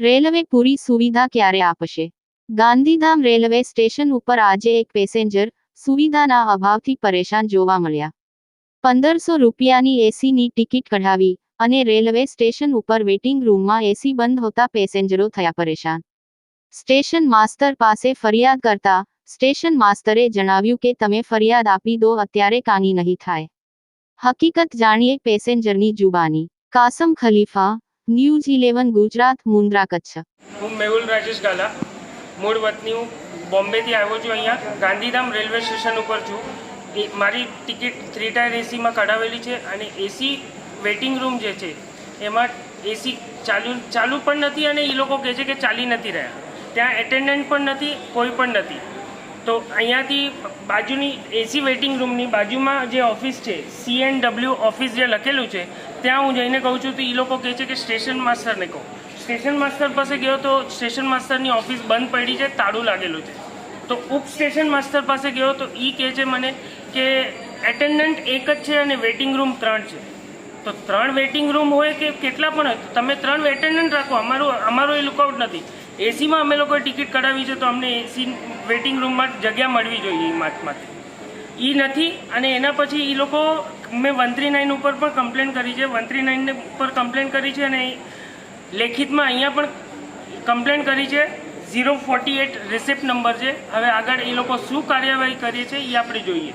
Railway પૂરી સુવિધા ક્યારે આપશે? ગાંધીધામ રેલવે સ્ટેશન ઉપર આજે એક પેસેન્જર સુવિધાના અભાવથી પરેશાન જોવા મળ્યા. પંદરસો રૂપિયાની એસીની ટિકિટ કઢાવી અને રેલવે સ્ટેશન ઉપર વેટિંગ રૂમમાં એસી બંધ હોતા પેસેન્જરો થયા પરેશાન. સ્ટેશન માસ્તર પાસે ફરિયાદ કરતા સ્ટેશન માસ્તરે જણાવ્યું કે તમે ફરિયાદ આપી દો, અત્યારે કાની નહીં થાય. હકીકત જાણીએ પેસેન્જરની જુબાની. Kasam Khalifa, news eleven, Gujarat, Mundra Kutch. હું મેહુલ રાજેશ ગાલા, મૂળ વતની હું બોમ્બેથી આવ્યો છું અહીંયા. ગાંધીધામ રેલવે સ્ટેશન ઉપર છું. મારી ટિકિટ થ્રી ટાયર એસીમાં કઢાવેલી છે અને એસી વેટિંગ રૂમ જે છે, એમાં એસી ચાલુ ચાલુ પણ નથી અને એ લોકો કહે છે કે ચાલી નથી રહ્યા. ત્યાં એટેન્ડન્ટ પણ નથી, કોઈ પણ નથી. તો અહીંયાથી બાજુની એસી વેટિંગ રૂમની બાજુમાં જે ઓફિસ છે સી એન ડબલ્યુ ઓફિસ જે લખેલું છે, ત્યાં હું જઈને કહું છું તો એ લોકો કહે છે કે સ્ટેશન માસ્ટરને કહો. સ્ટેશન માસ્ટર પાસે ગયો તો સ્ટેશન માસ્ટરની ઓફિસ બંધ પડી છે, તાળું લાગેલું છે. તો ઉપ સ્ટેશન માસ્ટર પાસે ગયો તો એ કહે છે મને કે એટેન્ડન્ટ એક જ છે અને વેટિંગ રૂમ ત્રણ છે. તો ત્રણ વેટિંગ રૂમ હોય કે કેટલા પણ હોય તમે ત્રણ એટેન્ડન્ટ રાખો, અમારું, અમારો એ લુકઆઉટ નથી. એસીમાં અમે લોકોએ ટિકિટ કઢાવી છે તો અમને એસી વેટિંગ રૂમમાં જગ્યા મળવી જોઈએ માટે એ નથી અને એના પછી એ લોકો, મેં વન થ્રી નાઇન ઉપર પણ કમ્પ્લેન કરી છે. વન થ્રી નાઇન ઉપર કમ્પ્લેન કરી છે અને લેખિતમાં અહીંયા પણ કમ્પ્લેન કરી છે. Zero forty eight receipt number છે. હવે આગળ એ લોકો શું કાર્યવાહી કરીએ છે એ આપણે જોઈએ.